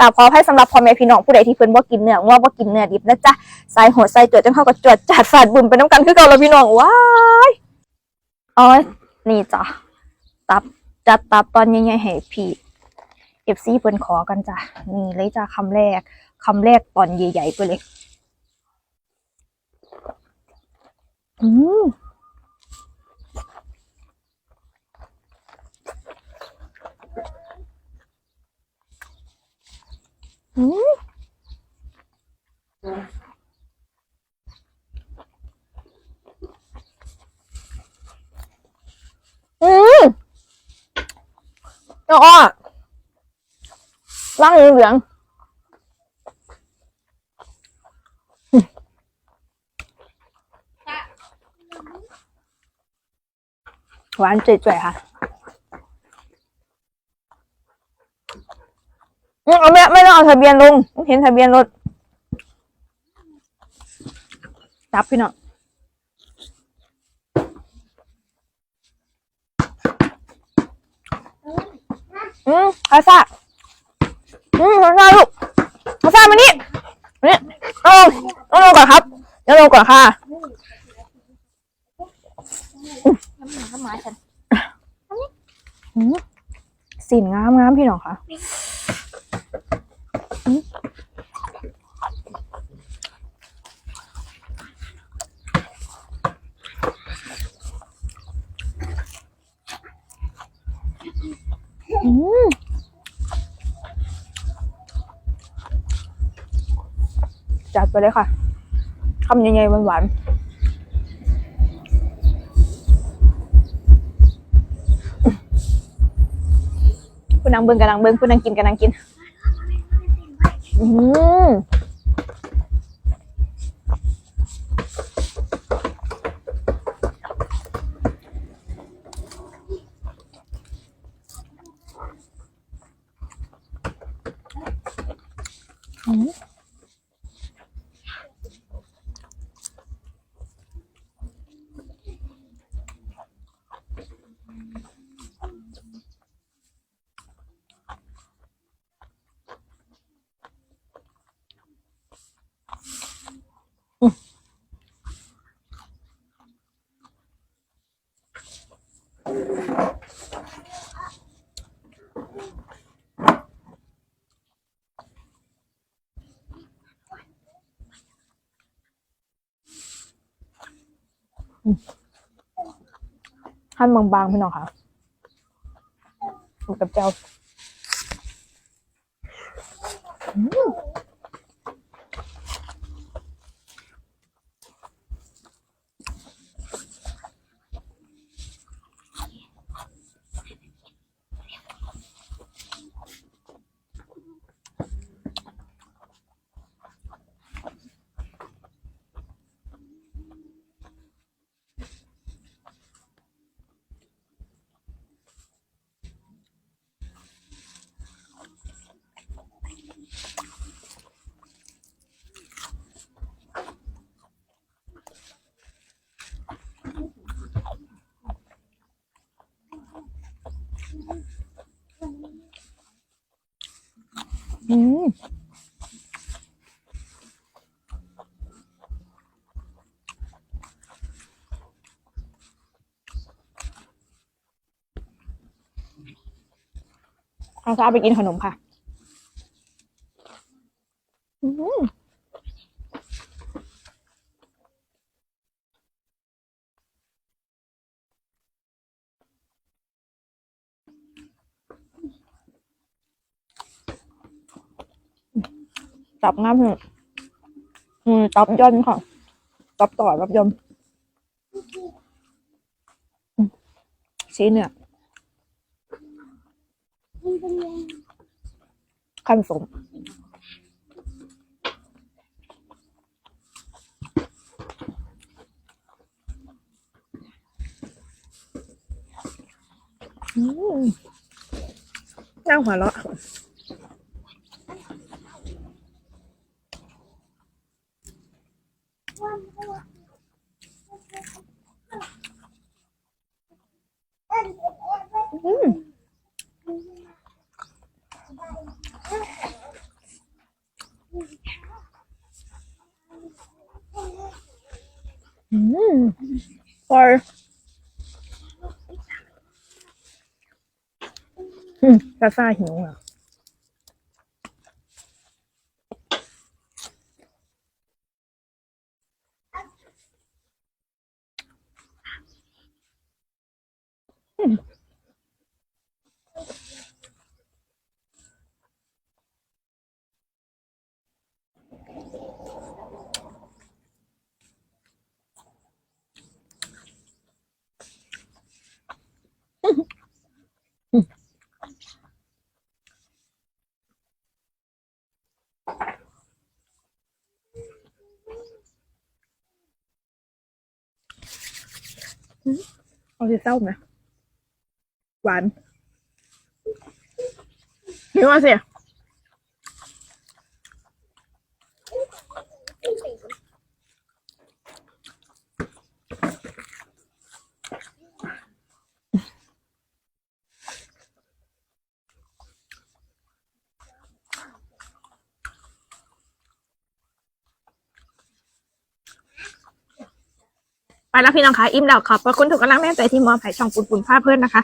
กราบขอให้สำหรับพ่อแม่พี่น้องผู้ใดที่เพิ่นบ่กินเนื้อว่าบ่กินเนื้อดิบนะจ๊ะสายโหดใส่เตือจังเข้าก็จวดจัดฟาดบุญไปน้ำกันคือเก่าแล้วพี่น้องว้ายอ๋อนี่จ้ะตับจัดตับตอนใหญ่ๆให้พี่ FC เพิ่นขอกันจ้ะนี่เลยจ้ะคำแรกคำแรกตอนใหญ่ๆไปเลยอืม อืมอืมแล้วก็ร่างเหลืองอืมหวานจืดๆค่ะอืม เอาไม่ไม่ต้องเอาทะเบียนลงเห็นทะเบียนรถจับพี่น้องอืมคาซ่าอืมคาซ่าลูกคาซ่ามานี่มานี่เอาลงเอาลงก่อนครับเอาลงก่อนค่ะอืมสีนงามงามพี่น้องค่ะอืม จัดไปเลยค่ะคำยังไงหวานๆผู้นางเบิงกับนางเบิงผู้นางกินกับนางกิน อืม หั่นบางๆพี่น้องค่ะกับเจ้า อืม อืมเอาซาไปกินขนมค่ะ อืม จับง่ามเลยอืมจับย่อนค่ะจับต่อจับย่อนอืมชี้เนี่ยขั้นสมอืมน่าหัวเราะ 嗯。嗯。花儿嗯。这发型啊 ซาซา หวอะเอาที่าไหมหวานหิวอะสิไปแล้วพี่น้องคะอิ่มแล้วขอบพระคุณทุกกำลังแรงใจที่มอบให้ช่องปุนปุนผ้าเพื่อนนะคะ